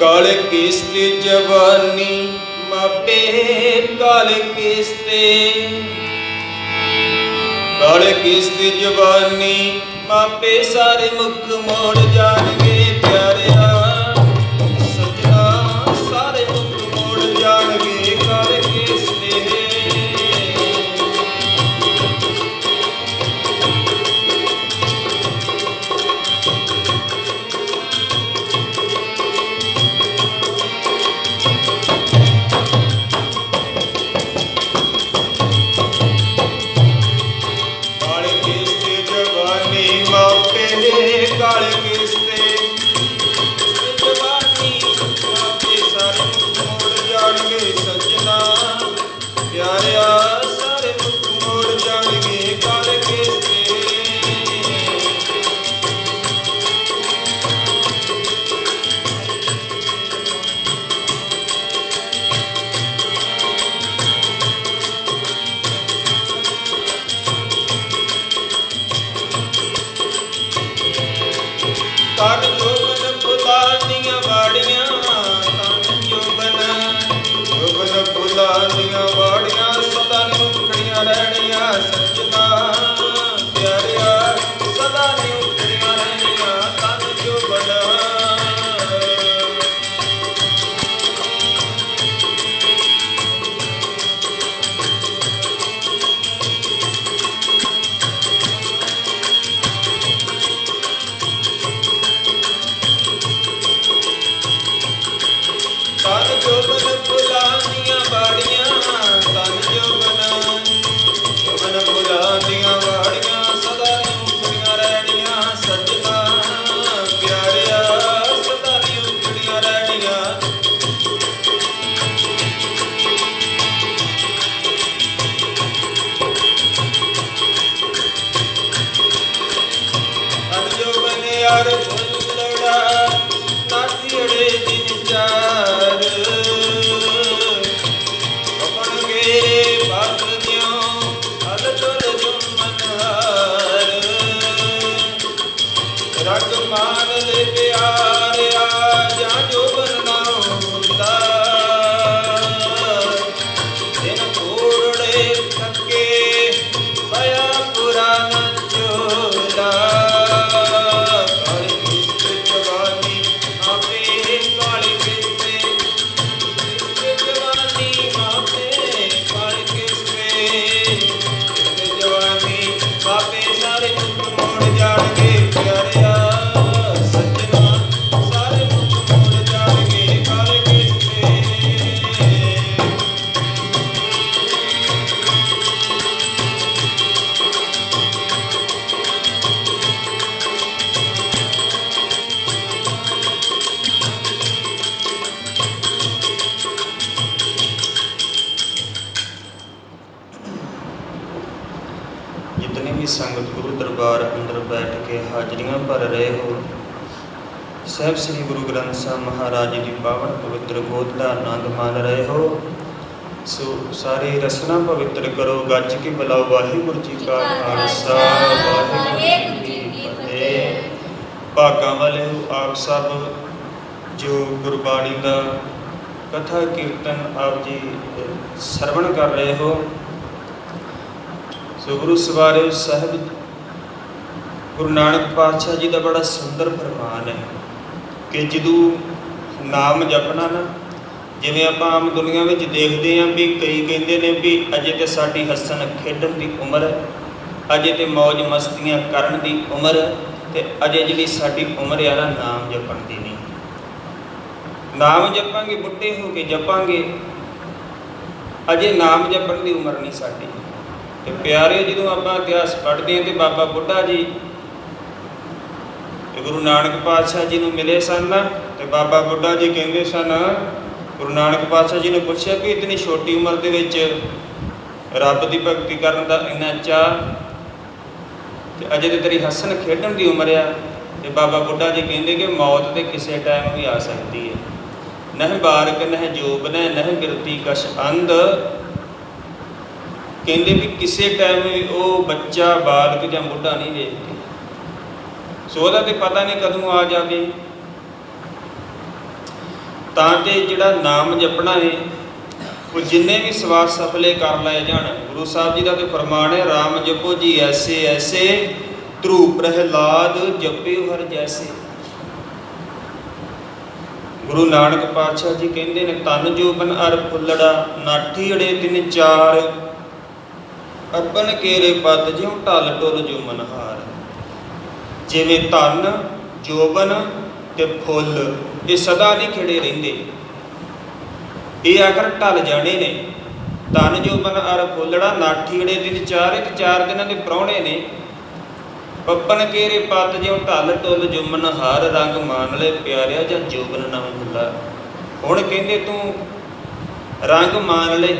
ਕਾਲੇ ਕੇਸ ਤੇ ਜਵਾਨੀ ਮਾਪੇ ਕਾਲੇ ਕੇਸ ਤੇ ਕਾਲੇ ਕੇਸ ਤੇ ਜਵਾਨੀ ਮਾਪੇ ਸਾਰੇ ਮੁਖ ਮੋੜ ਜਾਣਗੇ ਪਿਆਰਿਆ ਕਾਲੇ ਸਹਿਬ ਸ੍ਰੀ ਗੁਰੂ ਗ੍ਰੰਥ ਸਾਹਿਬ ਮਹਾਰਾਜ ਜੀ ਦੀ ਪਾਵਨ ਪਵਿੱਤਰ ਗੋਦ ਦਾ ਆਨੰਦ ਮਾਣ ਰਹੇ ਹੋ। ਸੋ ਸਾਰੇ ਰਸਨਾ ਪਵਿੱਤਰ ਕਰੋ। ਗੱਜ ਕੇ ਬੁਲਾਓ। ਵਾਹਿਗੁਰੂ ਜੀ ਕਾ ਖਾਲਸਾ, ਵਾਹਿਗੁਰੂ ਜੀ ਕੀ ਫਤਿਹ। ਭਾਗਾਂ ਵਾਲੇ ਹੋ ਆਪ ਸਭ ਜੋ ਗੁਰਬਾਣੀ ਦਾ ਕਥਾ, ਕੀਰਤਨ ਆਪ ਜੀ ਸਰਵਣ ਕਰ ਰਹੇ ਹੋ। ਸੋ ਗੁਰੂ ਸਵਾਰਿਓ, ਸਾਹਿਬ, ਗੁਰੂ ਨਾਨਕ ਪਾਤਸ਼ਾਹ ਜੀ ਦਾ ਬੜਾ ਸੁੰਦਰ ਫਰਮਾਨ ਹੈ। ਕਿ ਜਦੋਂ ਨਾਮ ਜਪਣਾ ਨਾ, ਜਿਵੇਂ ਆਪਾਂ ਆਮ ਦੁਨੀਆ ਵਿੱਚ ਦੇਖਦੇ ਆਂ ਵੀ ਕਈ ਕਹਿੰਦੇ ਨੇ ਵੀ ਅਜੇ ਤੇ ਸਾਡੀ ਹੱਸਣ ਖੇਡਣ ਦੀ ਉਮਰ ਹੈ, ਅਜੇ ਤੇ ਮौज ਮਸਤੀਆਂ ਕਰਨ ਦੀ ਉਮਰ ਹੈ ਤੇ ਅਜੇ ਜਿਹੜੀ ਸਾਡੀ ਉਮਰ ਆ ਨਾ ਨਾਮ ਜਪਣ ਦੀ ਨਹੀਂ। ਨਾਮ ਜਪਾਂਗੇ, ਬੁੱਢੇ ਹੋ ਕੇ ਜਪਾਂਗੇ, ਅਜੇ ਨਾਮ ਜਪਣ ਦੀ ਉਮਰ ਨਹੀਂ ਸਾਡੀ। ਤੇ ਪਿਆਰੇ ਜਦੋਂ ਆਪਾਂ ਇਤਿਹਾਸ ਪੜ੍ਹਦੇ ਹਾਂ ਤੇ ਬਾਬਾ ਬੁੱਢਾ ਜੀ ਤੇ ਗੁਰੂ ਨਾਨਕ ਪਾਤਸ਼ਾਹ ਜੀ ਨੂੰ ਮਿਲੇ ਸਨ ਤੇ ਬਾਬਾ ਬੁੱਢਾ ਜੀ ਕਹਿੰਦੇ ਸਨ, ਗੁਰੂ ਨਾਨਕ ਪਾਤਸ਼ਾਹ ਜੀ ਨੇ ਪੁੱਛਿਆ ਕਿ ਇਤਨੀ ਛੋਟੀ ਉਮਰ ਦੇ ਵਿੱਚ ਰੱਬ ਦੀ ਭਗਤੀ ਕਰਨ ਦਾ ਇੰਨਾ ਚਾਹ ਤੇ ਅਜੇ ਤੇ ਤੇਰੀ ਹੱਸਣ ਖੇਡਣ ਦੀ ਉਮਰ ਆ? ਤੇ ਬਾਬਾ ਬੁੱਢਾ ਜੀ ਕਹਿੰਦੇ ਕਿ ਮੌਤ ਤੇ ਕਿਸੇ ਟਾਈਮ ਵੀ ਆ ਸਕਦੀ ਹੈ। ਨਹਿ ਬਾਰਕ, ਨਹਿ ਜੋਬ, ਨਹਿ ਨਹਿ ਗਿਰਤੀ ਕਸ਼ ਅੰਧ। ਕਹਿੰਦੇ ਵੀ ਕਿਸੇ ਟਾਈਮ ਵੀ ਉਹ ਬੱਚਾ, ਬਾਲਕ ਜਾਂ ਬੁੱਢਾ ਨਹੀਂ ਦੇਖਦੇ ਸੋ ਉਹਦਾ ਤੇ ਪਤਾ ਨਹੀਂ ਕਦੋਂ ਆ ਜਾਵੇ। ਤਾਂ ਕਿ ਜਿਹੜਾ ਨਾਮ ਜਪਣਾ ਹੈ ਉਹ ਜਿੰਨੇ ਵੀ ਸਵਾਸ ਸਫਲੇ ਕਰ ਲਏ ਜਾਣ, ਗੁਰੂ ਸਾਹਿਬ ਜੀ ਦਾ ਤੇ ਫਰਮਾਨ ਹੈ RAM ਜਪੋ ਜੀ ਐਸੇ ਐਸੇ ਧਰੂ ਪ੍ਰਹਿਲਾਦ ਜਪਿਓ ਹਰ ਜੈਸੇ। ਗੁਰੂ ਨਾਨਕ ਪਾਤਸ਼ਾਹ ਜੀ ਕਹਿੰਦੇ ਨੇ ਤਨ ਜੋਬਨ ਅਰ ਫੁੱਲੜਾ, ਨਾਠੀ ਅੜੇ ਤਿੰਨ ਚਾਰ ਅਪਨ ਕੇਰੇ ਪਦ ਜਿਉ ਢਲ ਟੁਲ ਜੋ ਮਨਹਾਰ। ਜਿਵੇਂ ਧਨ, ਜੋਬਨ ਤੇ ਫੁੱਲ, ਇਹ ਸਦਾ ਨਹੀਂ ਖਿੜੇ ਰਹਿੰਦੇ। ਇਹ ਆਖਰ ਢਲ ਜਾਣੇ ਨੇ, ਧਨ, ਜੋਬਨ ਅਰ ਫੁੱਲੜਾ ਨਾਠੀ ਦਿਨ ਚਾਰ ਇੱਕ ਚਾਰ ਦਿਨਾਂ ਦੇ ਪ੍ਰਾਹੁਣੇ ਨੇ। ਪੱਪਨ ਕੇਰੇ ਪਤ ਜਿਉ ਢਲ ਟੁਲ ਜੁਮਨ ਹਰ ਰੰਗ ਮਾਨ ਲੈ ਪਿਆਰਿਆ ਜਾਂ ਜੋਬਨ ਨਾ ਹੁੰਦਾ। ਹੁਣ ਕਹਿੰਦੇ ਤੂੰ ਰੰਗ ਮਾਨ ਲੈ,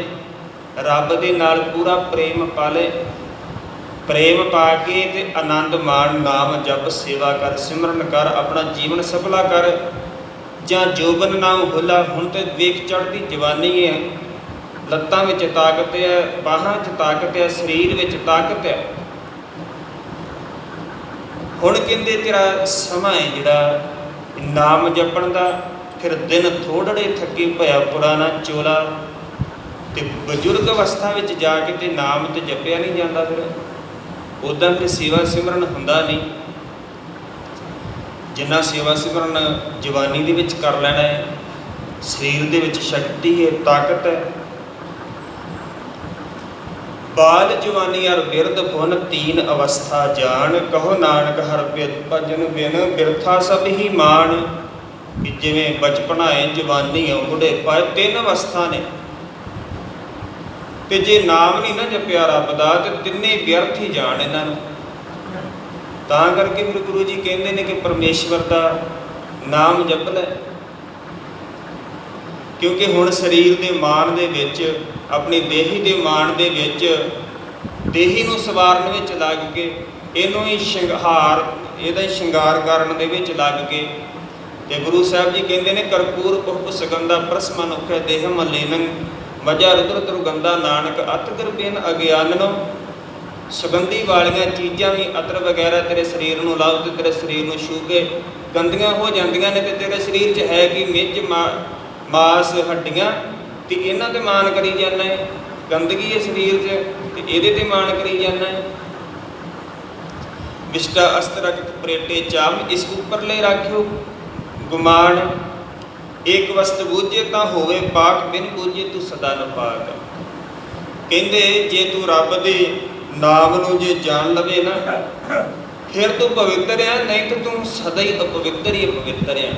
ਰੱਬ ਦੇ ਨਾਲ ਪੂਰਾ ਪ੍ਰੇਮ ਪਾ ਲੈ। ਪ੍ਰੇਮ ਪਾ ਕੇ ਤੇ ਆਨੰਦ ਮਾਣ ਨਾਮ ਜਪ ਸੇਵਾ ਕਰ, ਸਿਮਰਨ ਕਰ, ਆਪਣਾ ਜੀਵਨ ਸਫਲਾ ਕਰ। ਜਾਂ ਜੋਬਨ ਨਾਮ ਹੁਲਾ, ਹੁਣ ਤੇ ਵੇਖ ਚੜਦੀ ਜਵਾਨੀ ਹੈ ਲੱਤਾਂ ਵਿੱਚ ਤਾਕਤ ਹੈ ਬਾਹਾਂ 'ਚ ਤਾਕਤ ਹੈ ਸਰੀਰ ਵਿੱਚ ਤਾਕਤ ਹੈ ਹੁਣ ਕਹਿੰਦੇ ਤੇਰਾ ਸਮਾਂ ਹੈ ਜਿਹੜਾ, ਨਾਮ ਜਪਣ ਦਾ। ਫਿਰ ਦਿਨ ਥੋੜੜੇ ਥੱਕੇ ਭਇਆ ਪੁਰਾਣਾ ਚੋਲਾ। ਤੇ ਬਜ਼ੁਰਗ ਅਵਸਥਾ ਵਿੱਚ ਜਾ ਕੇ ਤੇ ਨਾਮ ਤੇ ਜਪਿਆ ਨਹੀਂ ਜਾਂਦਾ ਫਿਰ। ਉਦਾਂ ਫਿਰ ਸੇਵਾ ਸਿਮਰਨ ਹੁੰਦਾ ਨਹੀਂ। ਜਿੰਨਾ ਸੇਵਾ ਸਿਮਰਨ ਜਵਾਨੀ ਦੇ ਵਿੱਚ ਕਰ ਲੈਣਾ ਹੈ, ਸਰੀਰ ਦੇ ਵਿੱਚ ਸ਼ਕਤੀ ਹੈ, ਤਾਕਤ ਹੈ। ਬਾਲ ਜਵਾਨੀ ਅਰ ਬਿਰਧ ਫੁਨ ਤੀਨ ਅਵਸਥਾ ਜਾਣ, ਕਹੋ ਨਾਨਕ ਹਰ ਬਿਦ ਭਜਨ ਬਿਨ ਬਿਰਥਾ ਸਭ ਹੀ ਮਾਣ। ਜਿਵੇਂ ਬਚਪਨਾ ਹੈ, ਜਵਾਨੀ ਹੈ ਬੁਢੇਪਾ ਤਿੰਨ ਅਵਸਥਾ ਨੇ। ਤੇ ਜੇ ਨਾਮ ਨਹੀਂ ਨਾ ਜਪਿਆ ਰੱਬ ਦਾ, ਤੇ ਤਿੰਨੇ ਵਿਅਰਥ ਹੀ ਜਾਣ ਇਹਨਾਂ ਨੂੰ। ਤਾਂ ਕਰਕੇ ਫਿਰ ਗੁਰੂ ਜੀ ਕਹਿੰਦੇ ਨੇ ਕਿ ਪਰਮੇਸ਼ਵਰ ਦਾ ਨਾਮ ਜਪ ਲੈ। ਕਿਉਂਕਿ ਹੁਣ ਸਰੀਰ ਦੇ ਮਾਣ ਦੇ ਵਿੱਚ, ਆਪਣੀ ਦੇਹੀ ਦੇ ਮਾਣ ਦੇ ਵਿੱਚ, ਦੇਹੀ ਨੂੰ ਸਵਾਰਨ ਵਿੱਚ ਲੱਗ ਕੇ, ਇਹਨੂੰ ਹੀ ਸ਼ਿੰਗਾਰ, ਇਹਦਾ ਹੀ ਸ਼ਿੰਗਾਰ ਕਰਨ ਦੇ ਵਿੱਚ ਲੱਗ ਕੇ, ਤੇ ਗੁਰੂ ਸਾਹਿਬ ਜੀ ਕਹਿੰਦੇ ਨੇ, ਕਰਪੂਰ ਪੁਰਪ ਸੁਗੰਧਾ ਪ੍ਰਸਮਨ ਉਖੇ ਦੇਹ ਮਲੀਨੰ ਮਜਾ ਰੁਦਰ ਦੁਰਗੰਧਾ ਨਾਨਕ, ਅਤ ਗਰਬੇਨ ਅਗਿਆਨਨੋ। ਸੁਗੰਧੀ ਵਾਲੀਆਂ ਚੀਜ਼ਾਂ ਵੀ ਅਤਰ ਵਗੈਰਾ ਤੇਰੇ ਸਰੀਰ ਨੂੰ ਲਾਓ ਤੇ ਤੇਰੇ ਸਰੀਰ ਨੂੰ ਛੂ ਗੰਦੀਆਂ ਹੋ ਜਾਂਦੀਆਂ ਨੇ ਤੇ ਤੇਰੇ ਸਰੀਰ 'ਚ ਹੈ ਕਿ ਮਿੱਝ ਮਾਸ ਹੱਡੀਆਂ? ਤੇ ਇਹਨਾਂ ਤੇ ਮਾਨ ਕਰੀ ਜਾਂਦਾ ਹੈ ਗੰਦਗੀ ਹੈ ਸਰੀਰ 'ਚ ਤੇ ਇਹਦੇ ਤੇ ਮਾਨ ਕਰੀ ਜਾਂਦਾ ਹੈ ਵਿਸ਼ਟਾ ਅਸਤਰਕਤ ਪ੍ਰੇਟੇ ਚਾਮ, ਇਸ ਉੱਪਰਲੇ ਰੱਖਿਓ। ਗੁਮਾਨ ਇੱਕ ਵਸਤ ਬੂਝੇ ਤਾਂ ਹੋਵੇ ਪਾਕ, ਬਿਨ ਬੂਝੇ ਤੂੰ ਸਦਾ ਨਪਾਕ। ਕਹਿੰਦੇ, ਜੇ ਤੂੰ ਰੱਬ ਦੇ ਨਾਮ ਨੂੰ ਜੇ ਜਾਣ ਲਵੇ ਨਾ, ਫਿਰ ਤੂੰ ਪਵਿੱਤਰ ਆ, ਨਹੀਂ ਤਾਂ ਤੂੰ ਸਦਾ ਹੀ ਅਪਵਿੱਤਰ ਹੀ ਅਪਵਿੱਤਰ ਆ।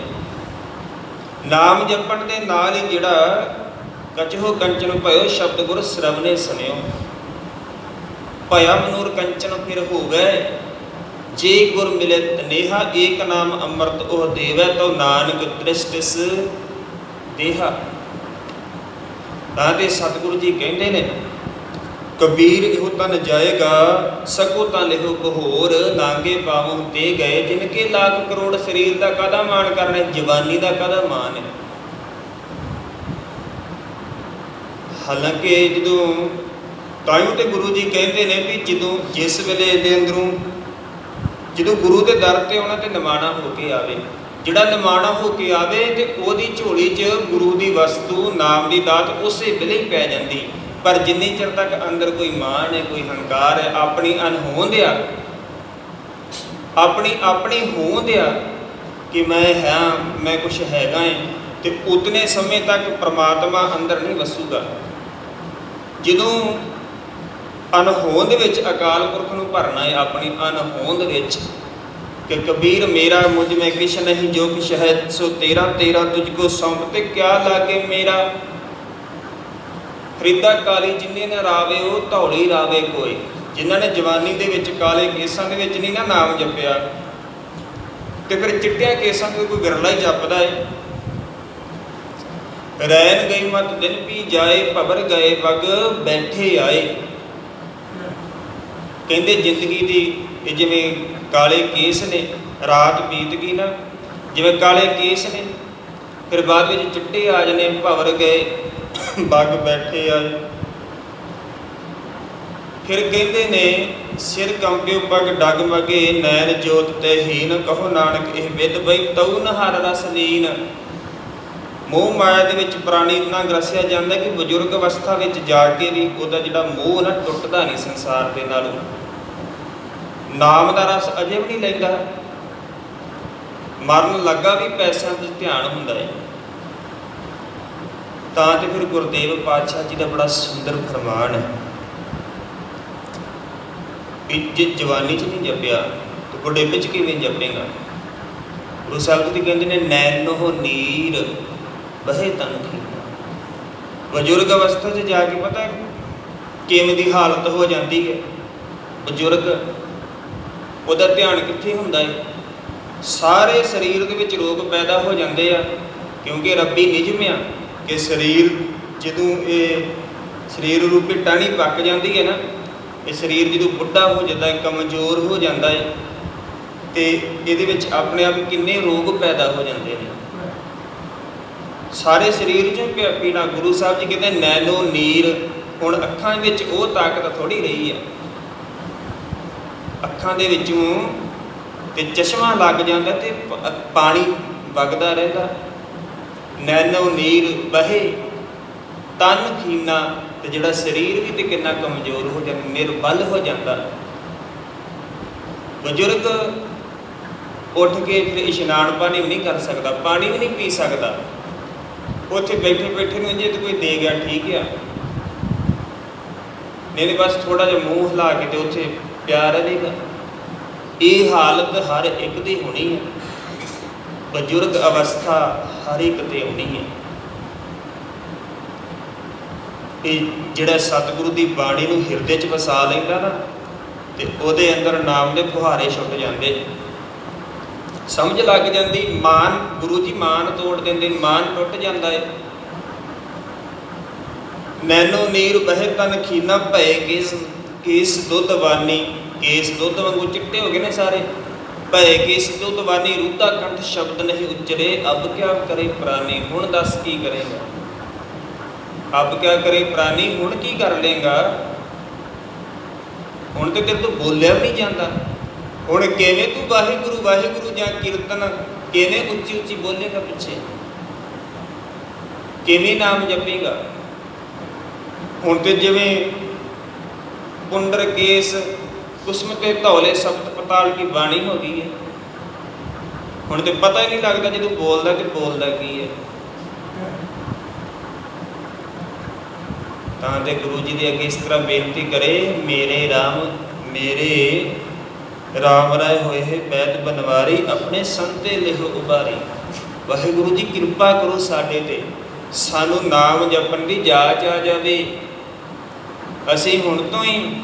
ਨਾਮ ਜਪਣ ਦੇ ਨਾਲ ਹੀ ਜਿਹੜਾ ਕਚਹੋ ਕੰਚਨ ਭਇਓ, ਸ਼ਬਦ ਗੁਰ ਸ਼ਰਵਨੇ ਸੁਨਿਓ ਭਇਆ ਮਨੂਰ ਕੰਚਨ ਫਿਰ ਹੋ ਗਏ। ਜੇ ਗੁਰ ਮਿਲੇ ਤਨੇਹਾ ਏਕ ਨਾਮ ਅੰਮ੍ਰਿਤ ਉਹ ਦੇਵੈ ਤੋ ਨਾਨਕ ਦ੍ਰਿਸ਼ਟਿਸ ਦੇਹਾ। ਤਾਂ ਤੇ ਸਤਿਗੁਰੂ ਜੀ ਕਹਿੰਦੇ ਨੇ, ਕਬੀਰ ਇਹੋ ਤਨ ਜਾਏਗਾ, ਸਕੋ ਤਾਂ ਲਿਹੋ ਕਹੋਰ ਨਾਂਗੇ ਪਾਵੋਂ ਤੇ ਗਏ, ਜਿਨ ਕੇ ਲੱਖ ਕਰੋੜ ਸਰੀਰ ਦਾ ਕਾਦਾ ਮਾਨ ਕਰਨਾ ਜਵਾਨੀ ਦਾ ਕਾਦਾ ਮਾਨ ਹੈ? ਹਾਲਾਂਕਿ ਜਦੋਂ ਤਾਇਓ ਤੇ ਗੁਰੂ ਜੀ ਕਹਿੰਦੇ ਨੇ ਵੀ ਜਦੋਂ ਜਿਸ ਵੇਲੇ ਦੇ ਅੰਦਰੋਂ ਜਦੋਂ ਗੁਰੂ ਦੇ ਦਰ ਤੇ ਉਹਨਾਂ ਤੇ ਨਿਮਾਣਾ ਹੋ ਕੇ ਆਵੇ, ਜਿਹੜਾ ਨਿਮਾਣਾ ਹੋ ਕੇ ਆਵੇ ਤੇ ਉਹਦੀ ਝੋਲੀ 'ਚ ਗੁਰੂ ਦੀ ਵਸਤੂ, ਨਾਮ ਦੀ ਦਾਤ ਉਸੇ ਵੇਲੇ ਹੀ ਪੈ ਜਾਂਦੀ। ਪਰ ਜਿੰਨੀ ਚਿਰ ਤੱਕ ਅੰਦਰ ਕੋਈ ਮਾਣ ਹੈ, ਕੋਈ ਹੰਕਾਰ ਹੈ, ਆਪਣੀ ਅਨਹੋਂਦ ਆਪਣੀ ਆਪਣੀ ਹੋਂਦਿਆ ਕਿ ਮੈਂ ਹਾਂ, ਮੈਂ ਕੁਝ ਹੈਗਾ ਹੈ ਤੇ ਉਤਨੇ ਸਮੇਂ ਤੱਕ ਪ੍ਰਮਾਤਮਾ ਅੰਦਰ ਨਹੀਂ ਵਸੂਗਾ। ਜਦੋਂ ਅਨਹੋਂਦ ਵਿੱਚ ਅਕਾਲ ਪੁਰਖ ਨੂੰ ਭਰਨਾ ਹੈ ਆਪਣੀ ਅਨਹੋਂਦ ਵਿੱਚ। ਕਿ ਕਬੀਰ ਮੇਰਾ ਮੁਝ ਮੈਂ ਕਿਛ ਨਹੀਂ, ਜੋ ਕਿਛ ਹੈ ਸੋ ਤੇਰਾ ਤੇਰਾ ਤੁਝ ਕੋ ਸੌਂਪ। ਤੇ ਕਿਆ ਲਾਗੇ ਮੇਰਾ? ਫਰੀਦਾ ਕਾਲੀ ਜਿੰਨੇ ਨੇ ਰਾਵੇ, ਉਹ ਧੌਲੀ ਰਾਵੇ ਕੋਈ। ਜਿਨ੍ਹਾਂ ਨੇ ਜਵਾਨੀ ਦੇ ਵਿੱਚ ਕਾਲੇ ਕੇਸਾਂ ਦੇ ਵਿੱਚ ਨਹੀਂ ਨਾ ਨਾਮ ਜਪਿਆ। ਤੇ ਫਿਰ ਚਿੱਟਿਆਂ ਕੇਸਾਂ ਤੇ ਕੋਈ ਗਰਲਾ ਹੀ ਜਪਦਾ ਏ। ਰੈਨ ਗਈ ਮਤ ਦਿਨ ਪੀ ਜਾਏ ਭਬਰ ਗਏ ਵਗ ਬੈਠੇ ਆਏ। ਕਹਿੰਦੇ ਜ਼ਿੰਦਗੀ ਦੀ ਇਹ ਜਿਵੇਂ ਕਾਲੇ ਕੇਸ ਨੇ, ਰਾਤ ਬੀਤ ਗਈ ਨਾ, ਜਿਵੇਂ ਕਾਲੇ ਕੇਸ ਨੇ, ਫਿਰ ਬਾਅਦ ਵਿੱਚ ਚਿੱਟੇ ਆ ਜਨੇ ਭਵਰ ਗਏ, ਬੱਗ ਬੈਠੇ ਆਏ ਫਿਰ ਕਹਿੰਦੇ ਨੇ, ਸਿਰ ਕੰਪਿਓ ਪਗ ਡਗਮਗੇ, ਨੈਣ ਜੋਤ ਤੇ ਹੀਨ ਕਹੋ ਨਾਨਕ, ਇਹ ਵਿਦ ਬਈ ਤਉ ਨਹਰ ਰਸ ਲੀਨ ਮੋਹ ਮਾਇਆ ਦੇ ਵਿੱਚ ਪ੍ਰਾਣੀ ਇਤਨਾ ਗ੍ਰਸਿਆ ਜਾਂਦਾ ਕਿ ਬਜ਼ੁਰਗ ਅਵਸਥਾ ਵਿੱਚ ਜਾ ਕੇ ਵੀ ਉਹਦਾ ਜਿਹੜਾ ਮੋਹ ਨਾ ਟੁੱਟਦਾ ਨਹੀਂ ਸੰਸਾਰ ਦੇ ਨਾਲੋਂ। ਨਾਮ ਦਾ ਰਸ ਅਜੇ ਵੀ ਨਹੀਂ ਲੈਂਦਾ। ਮਰਨ ਲੱਗਾ ਵੀ ਪੈਸਿਆਂ 'ਤੇ ਧਿਆਨ ਹੁੰਦਾ ਹੈ। ਤਾਂ ਤੇ ਫਿਰ ਗੁਰਦੇਵ ਪਾਤਸ਼ਾਹ ਜੀ ਦਾ ਬੜਾ ਸੁੰਦਰ ਫਰਮਾਨ ਹੈ। ਕਿ ਜੇ ਜਵਾਨੀ 'ਚ ਨਹੀਂ ਜਪਿਆ, ਤਾਂ ਬੁਢੇਪੇ 'ਚ ਕਿਵੇਂ ਜਪੇਗਾ? ਗੁਰੂ ਸਾਹਿਬ ਜੀ ਕਹਿੰਦੇ ਨੇ ਨੈਨੋ ਨੀਰ ਬਹਿ ਤਨ ਖੀਨਾ ਬਜ਼ੁਰਗ ਅਵਸਥਾ 'ਚ ਜਾ ਕੇ ਪਤਾ ਕਿਵੇਂ ਦੀ ਹਾਲਤ ਹੋ ਜਾਂਦੀ ਹੈ। ਬਜ਼ੁਰਗ ਉਹਦਾ ਧਿਆਨ ਕਿੱਥੇ ਹੁੰਦਾ ਹੈ ਸਾਰੇ ਸਰੀਰ ਦੇ ਵਿੱਚ ਰੋਗ ਪੈਦਾ ਹੋ ਜਾਂਦੇ ਆ, ਕਿਉਂਕਿ ਰੱਬੀ ਨਿਯਮ ਆ ਕਿ ਸਰੀਰ ਜਦੋਂ ਇਹ ਸਰੀਰ ਰੂਪੀ ਟਾਹਣੀ ਪੱਕ ਜਾਂਦੀ ਹੈ ਨਾ, ਇਹ ਸਰੀਰ ਜਦੋਂ ਬੁੱਢਾ ਹੋ ਜਾਂਦਾ ਹੈ ਕਮਜ਼ੋਰ ਹੋ ਜਾਂਦਾ ਹੈ ਤੇ ਇਹਦੇ ਵਿੱਚ ਆਪਣੇ ਆਪ ਕਿੰਨੇ ਰੋਗ ਪੈਦਾ ਹੋ ਜਾਂਦੇ ਨੇ। ਸਾਰੇ ਸਰੀਰ 'ਚ ਪੀੜਾ ਗੁਰੂ ਸਾਹਿਬ ਜੀ ਕਹਿੰਦੇ ਨੈਨੋ ਨੀਰ, ਹੁਣ ਅੱਖਾਂ ਵਿੱਚ ਉਹ ਤਾਕਤ ਥੋੜੀ ਰਹੀ ਹੈ। ਅੱਖਾਂ ਦੇ ਵਿੱਚੋਂ ਤੇ ਚਸ਼ਮਾ ਲੱਗ ਜਾਂਦਾ ਤੇ ਪਾਣੀ ਵਗਦਾ ਰਹਿੰਦਾ। ਨੈਨੋ ਨੀਰ ਬਹੇ ਤਨ ਖੀਨਾ ਤੇ ਜਿਹੜਾ ਸਰੀਰ ਵੀ ਤੇ ਕਿੰਨਾ ਕਮਜ਼ੋਰ ਹੋ ਜਾਂਦਾ ਨਿਰਬਲ ਹੋ ਜਾਂਦਾ। ਬਜ਼ੁਰਗ ਉੱਠ ਕੇ ਫਿਰ ਇਸ਼ਨਾਨ ਪਾਣੀ ਵੀ ਨਹੀਂ ਕਰ ਸਕਦਾ, ਪਾਣੀ ਵੀ ਨਹੀਂ ਪੀ ਸਕਦਾ। ਉੱਥੇ ਬੈਠੇ ਬੈਠੇ ਨੂੰ ਜੇ ਕੋਈ ਦੇ ਗਿਆ, ਠੀਕ ਆ। ਨਹੀਂ ਬਸ ਥੋੜਾ ਜਿਹਾ ਮੂੰਹ ਹਿਲਾ ਕੇ ਤੇ ਉੱਥੇ ਪਿਆ ਰਹੇਗਾ ਇਹ ਹਾਲਤ ਹਰ ਇੱਕ ਦੀ ਹੋਣੀ ਹੈ। ਬਜ਼ੁਰਗ ਅਵਸਥਾ ਹਰ ਇੱਕ ਤੇ ਆਉਣੀ ਹੈ। ਇਹ ਜਿਹੜਾ ਸਤਿਗੁਰੂ ਦੀ ਬਾਣੀ ਨੂੰ ਹਿਰਦੇ 'ਚ ਵਸਾ ਲੈਂਦਾ ਨਾ, ਤੇ ਉਹਦੇ ਅੰਦਰ ਨਾਮ ਦੇ ਫੁਹਾਰੇ ਛੁੱਟ ਜਾਂਦੇ। ਸਮਝ ਲੱਗ ਜਾਂਦੀ, ਮਾਨ, ਗੁਰੂ ਜੀ ਮਾਨ ਤੋੜ ਦਿੰਦੇ, ਮਾਨ ਟੁੱਟ ਜਾਂਦਾ ਹੈ ਮੈਨੂੰ ਨੀਰ ਬਹਿ ਤਨ ਖੀਨਾ ਭਏ ਕੇਸ ਕੇਸ ਦੁੱਧ ਵਾਨੀ, ਕੇਸ ਦੁੱਧ ਵਾਂਗੂ ਚਿੱਟੇ ਹੋ ਗਏ ਨੇ ਸਾਰੇ? ਭਏ ਕੇਸ ਦੁੱਧ ਵਾਨੀ, ਰੂਤਾ ਕੰਠ ਸ਼ਬਦ ਨਹੀਂ ਉਚਰੇ, ਅਬ ਕਿਆ ਕਰੇ ਪ੍ਰਾਨੀ, ਹੁਣ ਦੱਸ ਕੀ ਕਰੇਗਾ? ਅਬ ਕਿਆ ਕਰੇ ਪ੍ਰਾਨੀ, ਹੁਣ ਕੀ ਕਰ ਲੇਗਾ? ਹੁਣ ਤੇ ਤੇਰੇ ਤੋਂ ਬੋਲਿਆ ਵੀ ਨਹੀਂ ਜਾਂਦਾ। ਹੁਣ ਕਿਵੇਂ ਤੂੰ ਵਾਹਿਗੁਰੂ ਵਾਹਿਗੁਰੂ ਜਾਂ ਕੀਰਤਨ ਕਿਵੇਂ ਉੱਚੀ ਉੱਚੀ ਬੋਲੇਗਾ ਪਿੱਛੇ? ਕਿਵੇਂ ਨਾਮ ਜਪੇਗਾ? ਹੁਣ ਤੇ ਜਿਵੇਂ ਪੁੰਡਰ ਕੇਸ, ਕੁਸਮ ਤੇ ਧੌਲੇ ਸਬਦ ਪਤਾਲ ਕੀ ਬਾਣੀ ਹੋ ਗਈ ਹੈ? ਹੁਣ ਤੇ ਪਤਾ ਹੀ ਨਹੀਂ ਲੱਗਦਾ ਜਦੋਂ ਬੋਲਦਾ ਤੇ ਬੋਲਦਾ ਕੀ ਹੈ। ਤਾਂ ਤੇ ਗੁਰੂ ਜੀ ਦੇ ਅੱਗੇ ਇਸ ਤਰ੍ਹਾਂ ਬੇਨਤੀ ਕਰੇ, ਮੇਰੇ RAM ਮੇਰੇ ਰਾਮ ਰਾਏ ਹੋਏ ਹੈ, ਬੈਤ ਬਨਵਾਰੀ, ਆਪਣੇ ਸੰਤੇ ਲਿਖ ਉਬਾਰੀ। ਵਾਹਿਗੁਰੂ ਜੀ, ਕਿਰਪਾ ਕਰੋ ਸਾਡੇ ਤੇ। ਸਾਨੂੰ ਨਾਮ ਜਪਣ ਦੀ ਜਾਚ ਆ ਜਾਵੇ। ਅਸੀਂ ਹੁਣ ਤੋਂ ਹੀ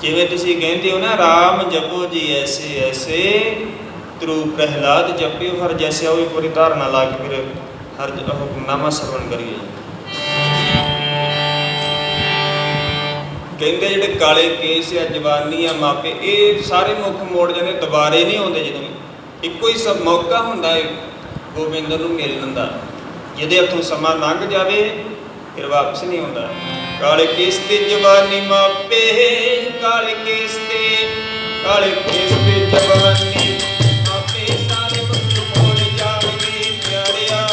ਜਿਵੇਂ ਤੁਸੀਂ ਕਹਿੰਦੇ ਹੋ ਨਾ RAM ਜਪੋ ਜੀ ਐਸੇ ਐਸੇ ਤ੍ਰੂ ਪ੍ਰਹਿਲਾਦ ਜਪਿਓ, ਹਰ ਜੈਸੇ ਹੋਈ ਪੂਰੀ ਧਾਰਨਾ ਲਾ ਕੇ ਫਿਰ ਹਰ ਜ- ਉਹ ਨਾਮਾ ਸਰਵਣ ਕਰੀਏ। ਕਹਿੰਦੇ ਜਿਹੜੇ ਕਾਲੇ ਕੇਸ ਆ, ਜਵਾਨੀ ਆ, ਮਾਪੇ, ਇਹ ਸਾਰੇ ਮੁੱਖ ਮੋੜ ਜਾਂਦੇ ਦੁਬਾਰੇ ਨਹੀਂ ਆਉਂਦੇ ਜਦੋਂ ਇੱਕੋ ਹੀ ਸਭ ਮੌਕਾ ਹੁੰਦਾ ਹੈ ਗੋਬਿੰਦ ਨੂੰ ਮਿਲਣ ਦਾ। ਜਿਹਦੇ ਹੱਥੋਂ ਸਮਾਂ ਲੰਘ ਜਾਵੇ, ਫਿਰ ਵਾਪਸ ਨਹੀਂ ਆਉਂਦਾ। ਕਾਲੇ ਕੇਸ ਤੇ ਜਵਾਨੀ ਮਾਪੇ, ਕਾਲ ਕੇਸ ਤੇ ਕਾਲੇ ਕੇਸ ਤੇ ਜਵਾਨੀ ਮਾਪੇ। ਸਾਰੇ ਮੁੱਖ ਮੋੜ ਜਾਣਗੇ ਪਿਆਰਿਆ।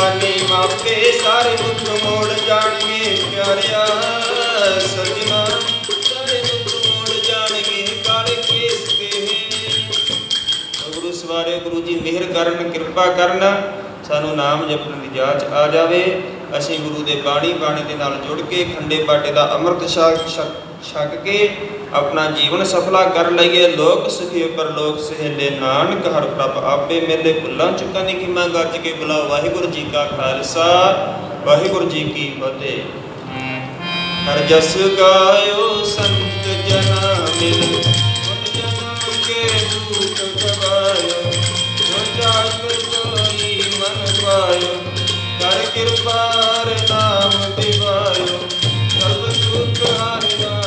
ਜਵਾਨੀ ਮਾਪੇ, ਸਾਰੇ ਮੁੱਖ ਮੋੜ ਜਾਣਗੇ, ਪਿਆਰਿਆ, ਸਜਣਾ। ਸਾਰੇ ਮੁੱਖ ਮੋੜ ਜਾਣਗੇ ਕਾਲੇ ਕੇਸ ਤੇ ਗੁਰੂ ਸਵਾਰੇ ਗੁਰੂ ਜੀ, ਮਿਹਰ ਕਰਨ, ਕਿਰਪਾ ਕਰਨ, ਸਾਨੂੰ ਨਾਮ ਜਪਣ ਦੀ ਜਾਚ ਆ ਜਾਵੇ। ਅਸੀਂ ਗੁਰੂ ਦੇ ਬਾਣੀ ਬਾਣੀ ਦੇ ਨਾਲ ਜੁੜ ਕੇ ਖੰਡੇ ਬਾਟੇ ਦਾ ਅੰਮ੍ਰਿਤ ਛਕ ਛਕ- ਕੇ ਆਪਣਾ ਜੀਵਨ ਸਫਲਾ ਕਰ ਲਈਏ। ਲੋਕ ਸੁਖੀ ਪਰਲੋਕ ਸਹੇਲੇ ਨਾਨਕ, ਹਰ ਪ੍ਰਭ ਆਪੇ ਮੇਲੇ ਭੁੱਲਾਂ ਚੁੱਕਾਂ ਦੀ ਕੀਮਾ ਗੱਜ ਕੇ ਬੁਲਾ ਵਾਹਿਗੁਰੂ ਜੀ ਕਾ ਖਾਲਸਾ, ਵਾਹਿਗੁਰੂ ਜੀ ਕੀ ਫਤਿਹ। ਹਰ ਜਸ ਗਾਇਓ ਸੰਤ ਜਨਾ ਮਿਲ ਮਨ ਜਨਮ ਕੇ ਦੁਖ ਗਵਾਇਓ। ਜੋ ਜਾਗ ਸੋਈ ਮਨ ਪਾਇਓ, ਕਰ ਕਿਰਪਾਰ ਨਾਮ ਦਿਵਾਇਓ। ਸਰਬ ਸੁਖ ਹਰ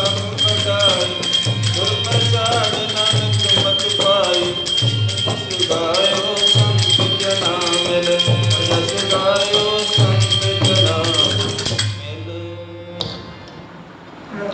ਗੁਰ ਨਾਨਕ ਮਤ ਪਾਈ ਤਿਸ ਸੰਤ